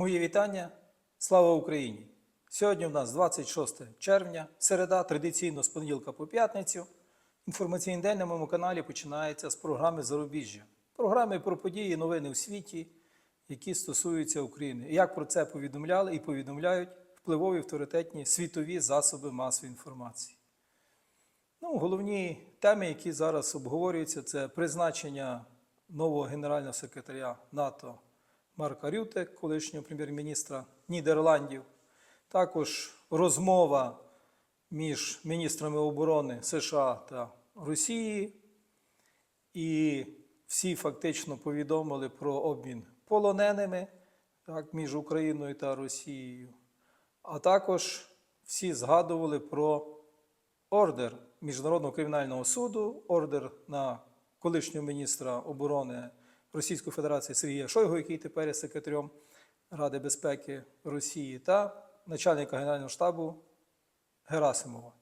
Моє вітання. Слава Україні! Сьогодні у нас 26 червня, середа, традиційно з понеділка по п'ятницю. Інформаційний день на моєму каналі починається з програми Зарубіжжя. Програми про події, новини у світі, які стосуються України. Як про це повідомляли і повідомляють впливові авторитетні світові засоби масової інформації. Ну, головні теми, які зараз обговорюються, це призначення нового генерального секретаря НАТО Марка Рюте, колишнього прем'єр-міністра Нідерландів. Також розмова між міністрами оборони США та Росії. І всі фактично повідомили про обмін полоненими так, між Україною та Росією. А також всі згадували про ордер Міжнародного кримінального суду, ордер на колишнього міністра оборони Російської Федерації Сергія Шойгу, який тепер є секретарем Ради безпеки Росії, та начальника Генерального штабу Герасимова.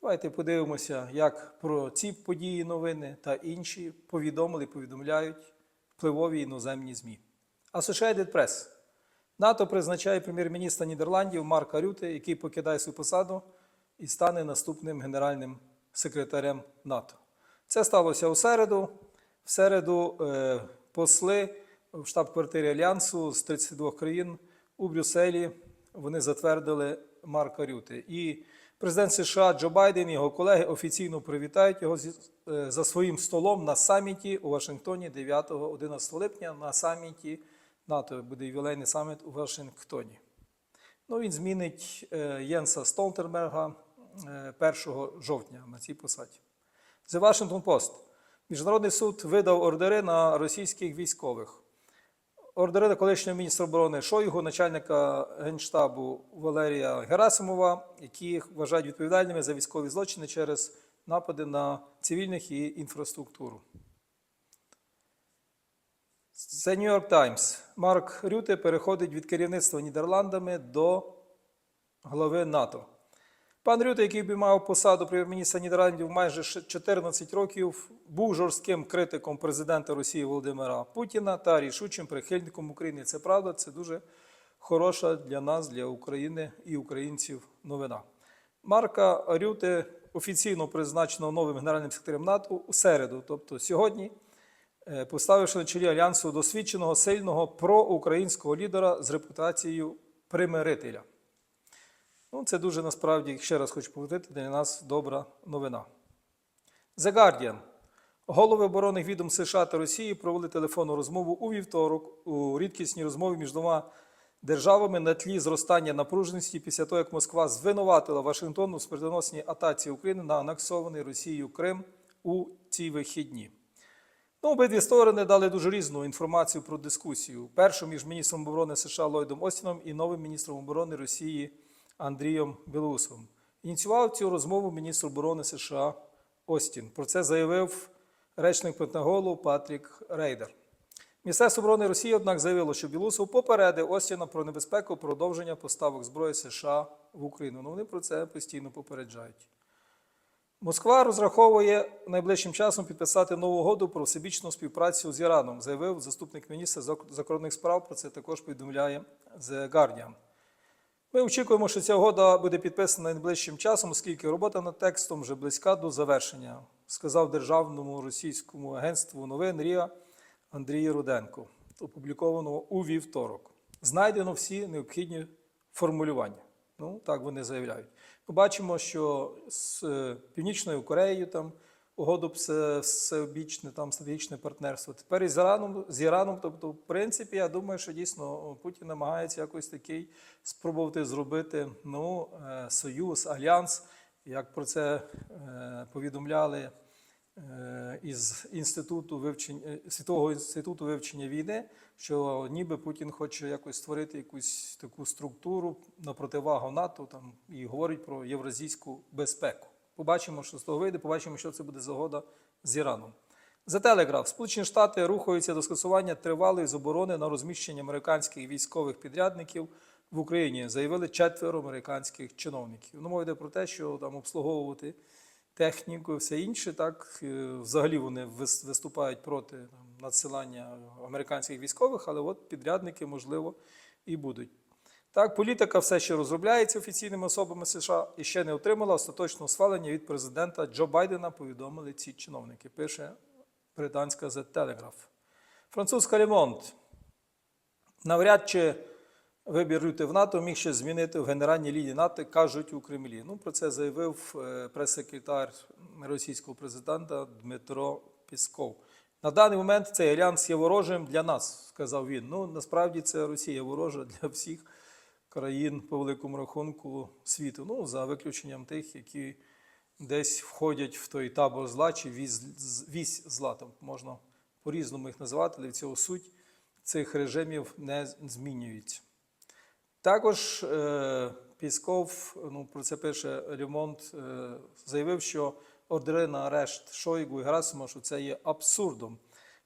Давайте подивимося, як про ці події новини та інші повідомили повідомляють впливові іноземні ЗМІ. Associated Press. НАТО призначає прем'єр-міністра Нідерландів Марка Рюте, який покидає свою посаду і стане наступним генеральним секретарем НАТО. Це сталося у середу. В середу е, посли в штаб-квартирі Альянсу з 32 країн у Брюсселі вони затвердили Марка Рюте. І президент США Джо Байден і його колеги офіційно привітають його е, за своїм столом на саміті у Вашингтоні 9-11 липня. На саміті НАТО буде ювілейний саміт у Вашингтоні. Ну, він змінить е, Єнса Столтерберга е, 1 жовтня на цій посаді. The Washington Post. Міжнародний суд видав ордери на російських військових. Ордери на колишнього міністра оборони Шойгу, начальника генштабу Валерія Герасимова, які вважають відповідальними за військові злочини через напади на цивільних і інфраструктуру. The New York Times. Марк Рюте переходить від керівництва Нідерландами до глави НАТО. Пан Рюте, який обіймав посаду прем'єр-міністра Нідерландів майже 14 років, був жорстким критиком президента Росії Володимира Путіна та рішучим прихильником України. Це правда, це дуже хороша для нас, для України і українців новина. Марка Рюте офіційно призначено новим генеральним секретарем НАТО у середу, тобто сьогодні, е, поставивши на чолі альянсу досвідченого, сильного проукраїнського лідера з репутацією примирителя. Ну, це дуже насправді, ще раз хочу повторити, для нас добра новина. The Guardian. Голови оборонних відом США та Росії провели телефонну розмову у вівторок у рідкісній розмові між двома державами на тлі зростання напруженості після того, як Москва звинуватила Вашингтон у смертоносній атаці України на анексований Росією Крим у ці вихідні. Ну, обидві сторони дали дуже різну інформацію про дискусію. Першу між міністром оборони США Ллойдом Остіном і новим міністром оборони Росії Андрієм Білоусовим. Ініціював цю розмову міністр оборони США Остін. Про це заявив речник Пентагону Патрік Рейдер. Міністерство оборони Росії, однак, заявило, що Білусов попередив Остіна про небезпеку продовження поставок зброї США в Україну. Ну, вони про це постійно попереджають. Москва розраховує найближчим часом підписати нову угоду про всебічну співпрацю з Іраном, заявив заступник міністра закордонних справ. Про це також повідомляє The Guardian. Ми очікуємо, що ця угода буде підписана найближчим часом, оскільки робота над текстом вже близька до завершення, сказав державному російському агентству новин РІА Андрій Руденко, опубліковано у вівторок. Знайдено всі необхідні формулювання. Ну, так вони заявляють. Ми бачимо, що з е, Північною Кореєю там угоду всеобічне там стратегічне партнерство. Тепер із Іраном, з Іраном, тобто, в принципі, я думаю, що дійсно Путін намагається якось такий спробувати зробити ну, е, союз, альянс, як про це е, повідомляли е, із інституту вивчення світового інституту вивчення війни, що ніби Путін хоче якось створити якусь таку структуру на противагу НАТО там і говорить про євразійську безпеку. Побачимо, що з того вийде, побачимо, що це буде загода з Іраном. За телеграф Сполучені Штати рухаються до скасування тривалої заборони на розміщення американських військових підрядників в Україні, заявили четверо американських чиновників. Ну, мова йде про те, що там обслуговувати техніку, все інше. Так е, взагалі вони вис- виступають проти там, надсилання американських військових, але от підрядники, можливо, і будуть. Так, політика все ще розробляється офіційними особами США і ще не отримала остаточного схвалення від президента Джо Байдена, повідомили ці чиновники. Пише британська The Telegraph. Французька Лемонт. Навряд чи вибір Рюти в НАТО міг ще змінити в генеральній лінії НАТО, кажуть у Кремлі. Ну, про це заявив е, прес-секретар російського президента Дмитро Пісков. На даний момент цей альянс є ворожим для нас, сказав він. Ну, насправді це Росія ворожа для всіх країн по великому рахунку світу. Ну, за виключенням тих, які десь входять в той табор зла чи вісь, зла. Там можна по-різному їх називати, але в цього суть цих режимів не змінюється. Також е, Пісков, ну про це пише Ремонт, е, заявив, що ордери на арешт Шойгу і Герасима, що це є абсурдом.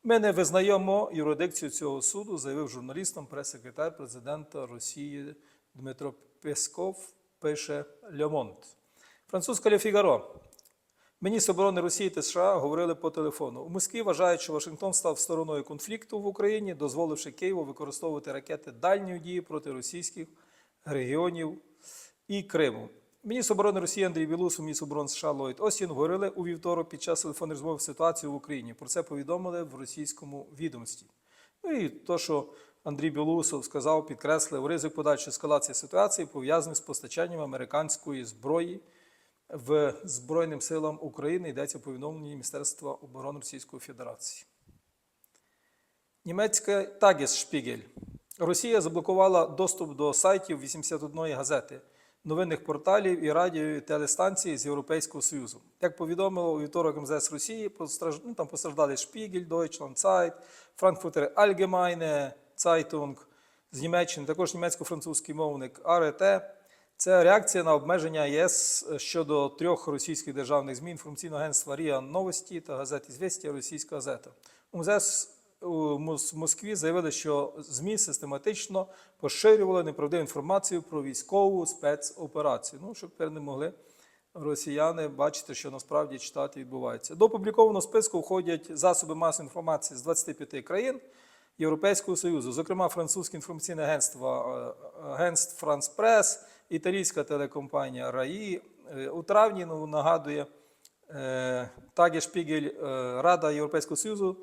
Ми не визнаємо юрисдикцію цього суду, заявив журналістам прес-секретар президента Росії Дмитро Песков, пише Лемонт. Французька Ле Фігаро. Міністр оборони Росії та США говорили по телефону. У Москві вважають, що Вашингтон став стороною конфлікту в Україні, дозволивши Києву використовувати ракети дальньої дії проти російських регіонів і Криму. Міністр оборони Росії Андрій Білус, міністр оборони США Ллойд Остін говорили у вівторок під час телефонної розмови ситуацію в Україні. Про це повідомили в російському відомстві. Ну і то, що Андрій Білусов сказав, підкреслив ризик подальшої ескалації ситуації, пов'язаний з постачанням американської зброї в Збройним силам України йдеться повідомлення Міністерства оборони Російської Федерації. Німецька Шпігель. Росія заблокувала доступ до сайтів 81 газети, новинних порталів і радіо і телестанцій з Європейського Союзу. Як повідомило у вівторок МЗС Росії, ну, там постраждали Шпігель, Deutschland Zeit, Frankfurter Allgemeine Zeitung з Німеччини, також німецько-французький мовник АРТ. Це реакція на обмеження ЄС щодо трьох російських державних ЗМІ інформаційного агентства РІА Новості та газети «Звістя» російська газета. МЗС у Мос- Москві заявили, що ЗМІ систематично поширювали неправдиву інформацію про військову спецоперацію. Ну, щоб тепер не могли росіяни бачити, що насправді читати відбувається. До опублікованого списку входять засоби масової інформації з 25 країн. Європейського Союзу, зокрема французьке інформаційне агентство е, агентств Франс Прес, італійська телекомпанія РАІ. Е, У травні ну, нагадує Шпігель, е, Рада Європейського Союзу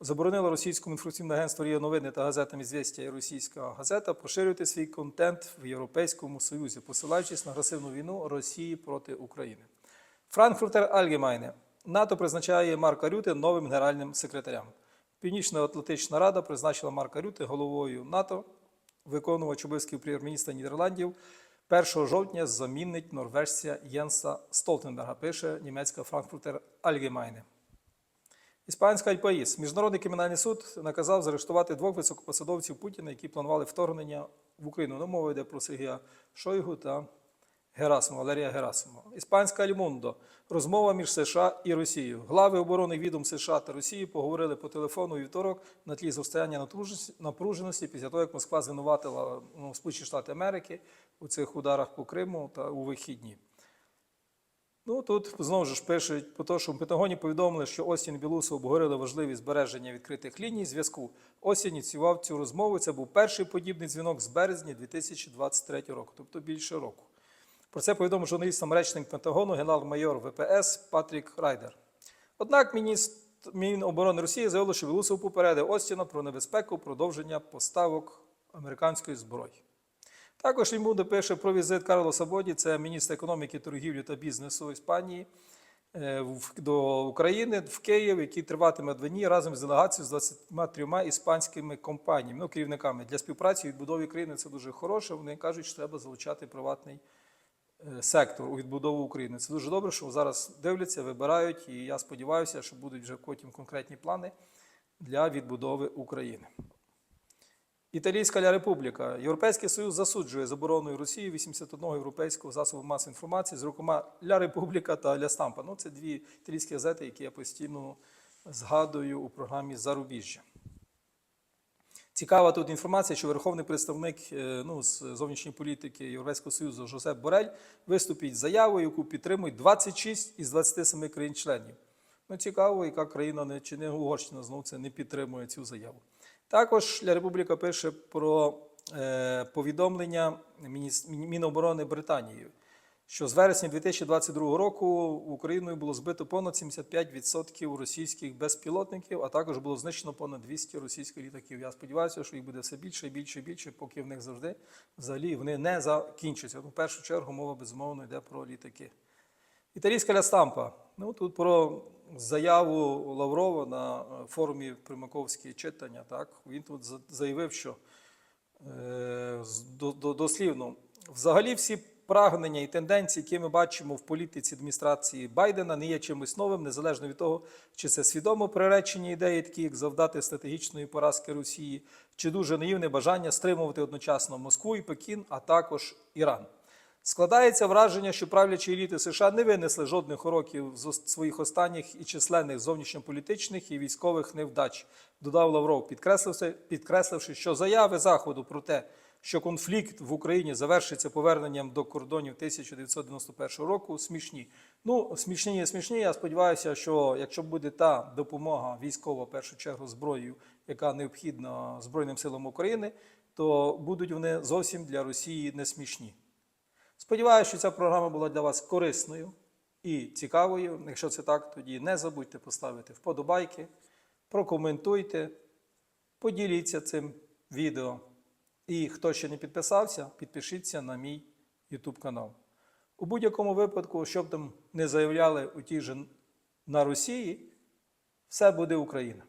заборонила російському інформаційному агентству «Ріа Новини та газетам «Ізвістія» і російська газета поширювати свій контент в Європейському Союзі, посилаючись на агресивну війну Росії проти України. Франкфуртер Альгемайне. НАТО призначає Марка Рюте новим генеральним секретарем. Північно-Атлантична Рада призначила Марка Рюте головою НАТО, виконувач обов'язків прем'єр-міністра Нідерландів. 1 жовтня замінить норвежця Єнса Столтенберга, пише німецька Франкфуртер Альгемайне. Іспанська Альпаїс. Міжнародний кримінальний суд наказав заарештувати двох високопосадовців Путіна, які планували вторгнення в Україну. Ну, мова йде про Сергія Шойгу та Герасимова, Валерія Герасимова. Іспанська Альмундо. Розмова між США і Росією. Глави оборонних відом США та Росії поговорили по телефону у вівторок на тлі зростання напруженості- після того, як Москва звинуватила ну, Сполучені Штати Америки у цих ударах по Криму та у вихідні. Ну тут знову ж пишуть про те, що в Пентагоні повідомили, що Остін і Білусов обговорили важливість збереження відкритих ліній зв'язку. Осінь ініціював цю розмову. Це був перший подібний дзвінок з березня 2023 року, тобто більше року. Про це повідомив журналістам речник Пентагону генерал-майор ВПС Патрік Райдер. Однак міністр Міноборони Росії заявило, що Білусов попередив Остіна про небезпеку продовження поставок американської зброї. Також йому допише про візит Карлоса Боді, це міністр економіки, торгівлі та бізнесу Іспанії е, до України в Київ, який триватиме два дні разом з делегацією з 23 іспанськими компаніями, ну, керівниками для співпраці і відбудови країни. Це дуже хороше. Вони кажуть, що треба залучати приватний сектор у відбудову України. Це дуже добре, що зараз дивляться, вибирають, і я сподіваюся, що будуть вже потім конкретні плани для відбудови України. Італійська Ля Републіка. Європейський Союз засуджує забороною Росії 81 європейського засобу масової інформації з рукома Ля Републіка та Ля Стампа. Ну, це дві італійські газети, які я постійно згадую у програмі Зарубіжжя. Цікава тут інформація, що верховний представник е, ну, з зовнішньої політики Європейського Союзу Жозеп Борель виступить з заявою, яку підтримують 26 із 27 країн-членів. Ну, цікаво, яка країна не чи не Угорщина знову це не підтримує цю заяву. Також Ля Републіка пише про е, повідомлення Міноборони Британії, що з вересня 2022 року Україною було збито понад 75% російських безпілотників, а також було знищено понад 200 російських літаків. Я сподіваюся, що їх буде все більше і більше і більше, поки в них завжди взагалі вони не закінчаться. Ну, в першу чергу мова безумовно йде про літаки. Італійська лястампа. Ну тут про заяву Лаврова на е, форумі Примаковські читання. Так він тут заявив, що е, до- до- дослівно взагалі всі прагнення і тенденції, які ми бачимо в політиці адміністрації Байдена, не є чимось новим, незалежно від того, чи це свідомо приречені ідеї, такі як завдати стратегічної поразки Росії, чи дуже наївне бажання стримувати одночасно Москву і Пекін, а також Іран. Складається враження, що правлячі еліти США не винесли жодних уроків з своїх останніх і численних зовнішньополітичних і військових невдач, додав Лавров, підкресливши, підкресливши, що заяви Заходу про те, що конфлікт в Україні завершиться поверненням до кордонів 1991 року, смішні. Ну, смішні, не смішні. Я сподіваюся, що якщо буде та допомога військова, в першу чергу, зброєю, яка необхідна Збройним силам України, то будуть вони зовсім для Росії не смішні. Сподіваюся, що ця програма була для вас корисною і цікавою. Якщо це так, тоді не забудьте поставити вподобайки, прокоментуйте, поділіться цим відео. І хто ще не підписався, підпишіться на мій YouTube канал. У будь-якому випадку, щоб там не заявляли у ті ж на Росії, все буде Україна.